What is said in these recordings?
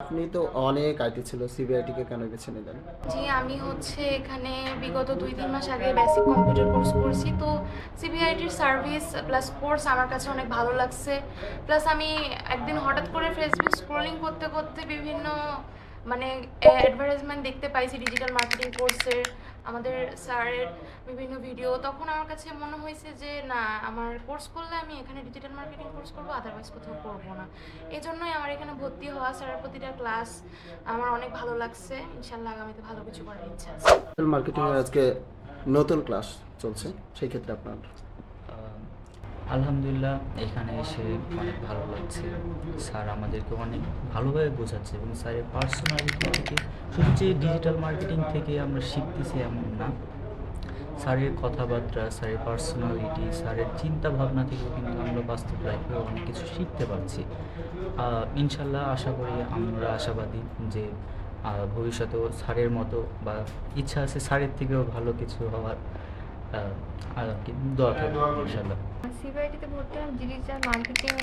আপনি তো অনেক আইটি ছিল সিবিআইটি কে কেন বেছে নিলেন? জি, আমি হচ্ছে এখানে বিগত দুই, তিন মাস আগে বেসিক কম্পিউটার কোর্স করছি। তো সিবিআইটির সার্ভিস প্লাস কোর্স আমার কাছে অনেক ভালো লাগছে। প্লাস আমি একদিন হঠাৎ করে ফেসবুক স্ক্রোলিং করতে করতে বিভিন্ন মানে অ্যাডভার্টাইজমেন্ট দেখতে পাইছি ডিজিটাল মার্কেটিং কোর্সের আমাদের স্যারের বিভিন্ন ভিডিও তখন আমার কাছে মনে হয়েছে যে, না, আমার কোর্স করলে আমি এখানে ডিজিটাল মার্কেটিং কোর্স করব আদারওয়াইজ কোথাও করব না। এই জন্যই আমার এখানে ভর্তি হওয়া, স্যারের প্রতিটা ক্লাস আমার অনেক ভালো লাগছে। ইনশাল্লাহ আগামীতে ভালো কিছু করার ইচ্ছা আছে। মার্কেটিং আজকে নতুন ক্লাস চলছে, সেই ক্ষেত্রে আপনার আলহামদুলিল্লাহ, এখানে এসে অনেক ভালো লাগছে। স্যার আমাদেরকে অনেক ভালোভাবে বোঝাচ্ছে এবং স্যারের পার্সোনালিটি থেকে শুধু যে ডিজিটাল মার্কেটিং থেকে আমরা শিখতেছি এমন না। স্যারের কথাবার্তা, স্যারের পার্সোনালিটি স্যারের চিন্তা ভাবনা থেকেও কিন্তু আমরা বাস্তব লাইফে অনেক কিছু শিখতে পারছি। ইনশাল্লাহ আশা করি আমরা আশাবাদী যে ভবিষ্যতেও স্যারের মতো বা ইচ্ছা আছে স্যারের থেকেও ভালো কিছু হওয়ার। কি দোয়া করব ইনশাল্লাহ সিবিআইটিতে ভর্তি হলাম ডিজিটাল মার্কেটিং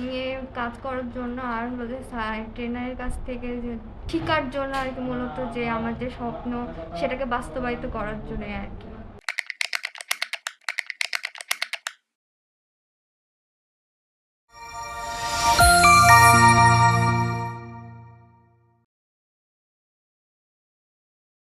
নিয়ে কাজ করার জন্য আর হলো যে ট্রেনারের কাছ থেকে যে ঠিকার জন্য আর কি মূলত যে আমার যে স্বপ্ন সেটাকে বাস্তবায়িত করার জন্য আর কি।